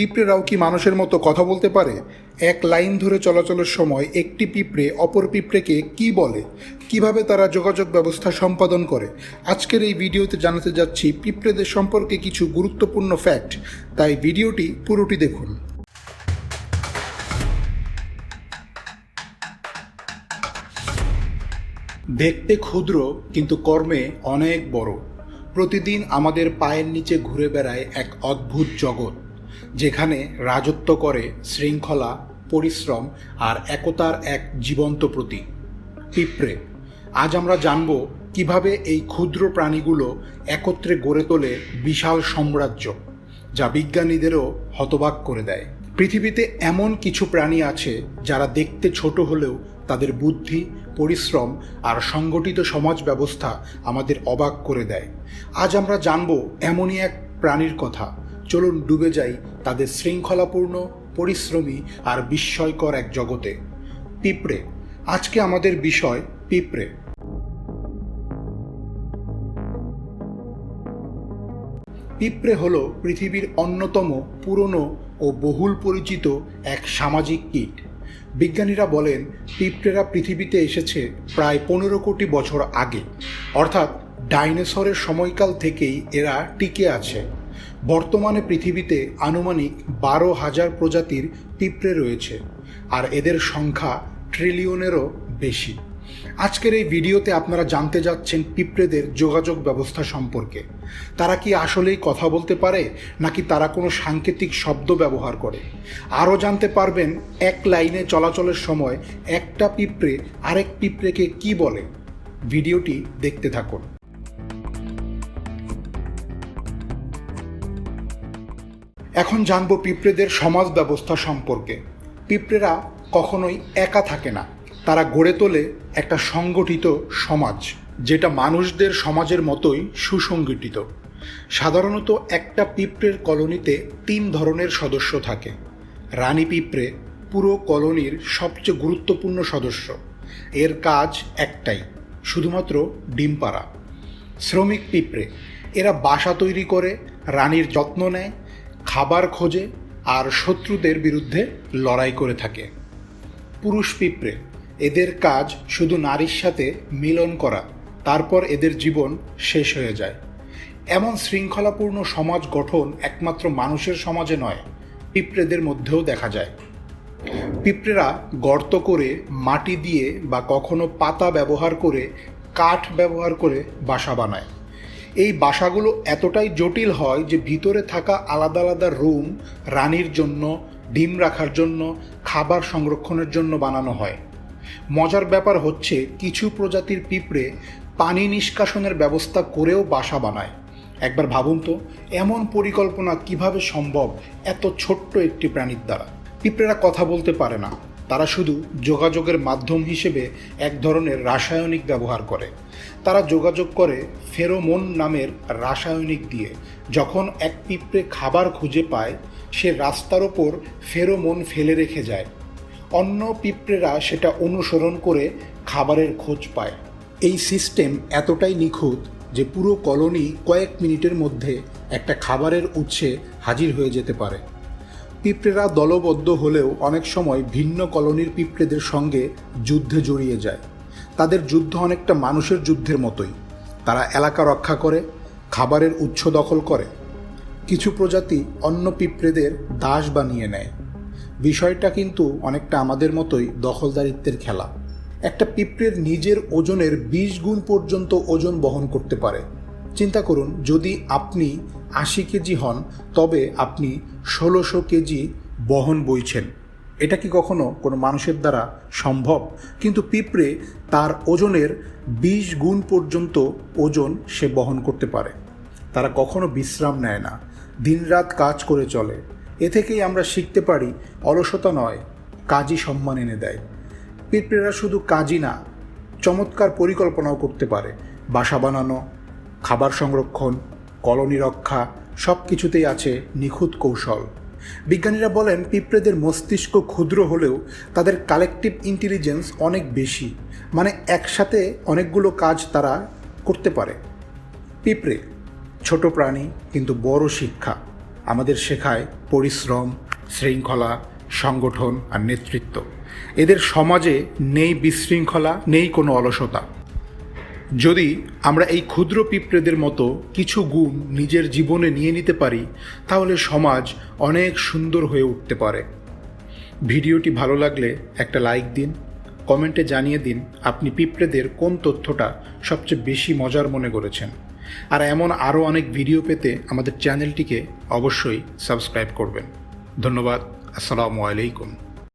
পিঁপড়েরাও কি মানুষের মতো কথা বলতে পারে? এক লাইন ধরে চলাচলের সময় একটি পিঁপড়ে অপর পিঁপড়েকে কি বলে? কীভাবে তারা যোগাযোগ ব্যবস্থা সম্পাদন করে? আজকের এই ভিডিওতে জানাতে যাচ্ছি পিঁপড়েদের সম্পর্কে কিছু গুরুত্বপূর্ণ ফ্যাক্ট। তাই ভিডিওটি পুরোটি দেখুন। দেখতে ক্ষুদ্র, কিন্তু কর্মে অনেক বড়। প্রতিদিন আমাদের পায়ের নিচে ঘুরে বেড়ায় এক অদ্ভুত জগৎ। যেখানে রাজত্ব করে শৃঙ্খলা, পরিশ্রম আর একতার এক জীবন্ত প্রতীক, পিঁপড়ে। আজ আমরা জানব কীভাবে এই ক্ষুদ্র প্রাণীগুলো একত্রে গড়ে তোলে বিশাল সাম্রাজ্য, যা বিজ্ঞানীদেরও হতবাক করে দেয়। পৃথিবীতে এমন কিছু প্রাণী আছে যারা দেখতে ছোট হলেও তাদের বুদ্ধি, পরিশ্রম আর সংগঠিত সমাজ ব্যবস্থা আমাদের অবাক করে দেয়। আজ আমরা জানব এমনই এক প্রাণীর কথা চলুন ডুবে যাই তাদের শৃঙ্খলাপূর্ণ, পরিশ্রমী আর বিস্ময়কর এক জগতে। পিঁপড়ে, আজকে আমাদের বিষয় পিঁপড়ে। পিঁপড়ে হল পৃথিবীর অন্যতম পুরনো ও বহুল পরিচিত এক সামাজিক কীট। বিজ্ঞানীরা বলেন, পিঁপড়েরা পৃথিবীতে এসেছে প্রায় পনেরো কোটি বছর আগে। অর্থাৎ ডাইনোসরের সময়কাল থেকেই এরা টিকে আছে। বর্তমানে পৃথিবীতে আনুমানিক বারো হাজার প্রজাতির পিঁপড়ে রয়েছে, আর এদের সংখ্যা ট্রিলিয়নেরও বেশি। আজকের এই ভিডিওতে আপনারা জানতে যাচ্ছেন পিঁপড়েদের যোগাযোগ ব্যবস্থা সম্পর্কে। তারা কি আসলেই কথা বলতে পারে, নাকি তারা কোনো সাংকেতিক শব্দ ব্যবহার করে? আরও জানতে পারবেন এক লাইনে চলাচলের সময় একটা পিঁপড়ে আরেক পিঁপড়েকে কি বলে। ভিডিওটি দেখতে থাকুন। এখন জানব পিঁপড়েদের সমাজ ব্যবস্থা সম্পর্কে। পিঁপড়েরা কখনোই একা থাকে না। তারা গড়ে তোলে একটা সংগঠিত সমাজ, যেটা মানুষদের সমাজের মতোই সুসংগঠিত। সাধারণত একটা পিঁপড়ের কলোনিতে তিন ধরনের সদস্য থাকে। রানী পিঁপড়ে পুরো কলোনির সবচেয়ে গুরুত্বপূর্ণ সদস্য। এর কাজ একটাই, শুধুমাত্র ডিম পাড়া। শ্রমিক পিঁপড়ে, এরা বাসা তৈরি করে, রানীর যত্ন নেয় খাবার খোঁজে আর শত্রুদের বিরুদ্ধে লড়াই করে থাকে। পুরুষ পিঁপড়ে, এদের কাজ শুধু নারীর সাথে মিলন করা, তারপর এদের জীবন শেষ হয়ে যায়। এমন শৃঙ্খলাপূর্ণ সমাজ গঠন একমাত্র মানুষের সমাজে নয়, পিঁপড়েদের মধ্যেও দেখা যায়। পিঁপড়েরা গর্ত করে, মাটি দিয়ে বা কখনো পাতা ব্যবহার করে, কাঠ ব্যবহার করে বাসা বানায়। এই বাসাগুলো এতটাই জটিল হয় যে ভিতরে থাকা আলাদা আলাদা রুম রানীর জন্য, ডিম রাখার জন্য, খাবার সংরক্ষণের জন্য বানানো হয়। মজার ব্যাপার হচ্ছে কিছু প্রজাতির পিঁপড়ে পানি নিষ্কাশনের ব্যবস্থা করেও বাসা বানায়। একবার ভাবুন তো, এমন পরিকল্পনা কীভাবে সম্ভব এত ছোট্ট একটি প্রাণীর দ্বারা? পিঁপড়েরা কথা বলতে পারে না। তারা শুধু যোগাযোগের মাধ্যম হিসেবে এক ধরনের রাসায়নিক ব্যবহার করে। তারা যোগাযোগ করে ফেরোমোন নামের রাসায়নিক দিয়ে। যখন এক পিঁপড়ে খাবার খুঁজে পায়, সে রাস্তার ওপর ফেরোমোন ফেলে রেখে যায়। অন্য পিঁপড়েরা সেটা অনুসরণ করে খাবারের খোঁজ পায়। এই সিস্টেম এতটাই নিখুঁত যে পুরো কলোনি কয়েক মিনিটের মধ্যে একটা খাবারের উৎসে হাজির হয়ে যেতে পারে। পিঁপড়েরা দলবদ্ধ হলেও অনেক সময় ভিন্ন কলোনির পিঁপড়েদের সঙ্গে যুদ্ধে জড়িয়ে যায়। তাদের যুদ্ধ অনেকটা মানুষের যুদ্ধের মতোই। তারা এলাকা রক্ষা করে, খাবারের উৎস দখল করে। কিছু প্রজাতি অন্য পিঁপড়েদের দাস বানিয়ে নেয়। বিষয়টা কিন্তু অনেকটা আমাদের মতোই দখলদারিত্বের খেলা। একটা পিঁপড়ের নিজের ওজনের বিশ গুণ পর্যন্ত ওজন বহন করতে পারে। চিন্তা করুন, যদি আপনি আশি কেজি হন, তবে আপনি ষোলোশো কেজি বহন বইছেন। এটা কি কখনো কোনো মানুষের দ্বারা সম্ভব? কিন্তু পিঁপড়ে তার ওজনের বিশ গুণ পর্যন্ত ওজন সে বহন করতে পারে। তারা কখনো বিশ্রাম নেয় না। দিনরাত কাজ করে চলে। এ থেকেই আমরা শিখতে পারি, অলসতা নয়, কাজই সম্মান এনে দেয়। পিঁপড়েরা শুধু কাজই না, চমৎকার পরিকল্পনাও করতে পারে। বাসা বানানো খাবার সংরক্ষণ, কলোনি রক্ষা সব কিছুতেই আছে নিখুঁত কৌশল। বিজ্ঞানীরা বলেন, পিঁপড়েদের মস্তিষ্ক ক্ষুদ্র হলেও তাদের কালেকটিভ ইন্টেলিজেন্স অনেক বেশি মানে একসাথে অনেকগুলো কাজ তারা করতে পারে। পিঁপড়ে ছোট প্রাণী, কিন্তু বড় শিক্ষা। আমাদের শেখায় পরিশ্রম, শৃঙ্খলা, সংগঠন আর নেতৃত্ব। এদের সমাজে নেই বিশৃঙ্খলা, নেই কোনো অলসতা। যদি আমরা এই ক্ষুদ্র পিঁপড়েদের মতো কিছু গুণ নিজের জীবনে নিয়ে নিতে পারি, তাহলে সমাজ অনেক সুন্দর হয়ে উঠতে পারে। ভিডিওটি ভালো লাগলে একটা লাইক দিন, কমেন্টে জানিয়ে দিন আপনি পিঁপড়েদের কোন তথ্যটা সবচেয়ে বেশি মজার মনে করেছেন। আর এমন আরও অনেক ভিডিও পেতে আমাদের চ্যানেলটিকে অবশ্যই সাবস্ক্রাইব করবেন। ধন্যবাদ, আসসালামু আলাইকুম।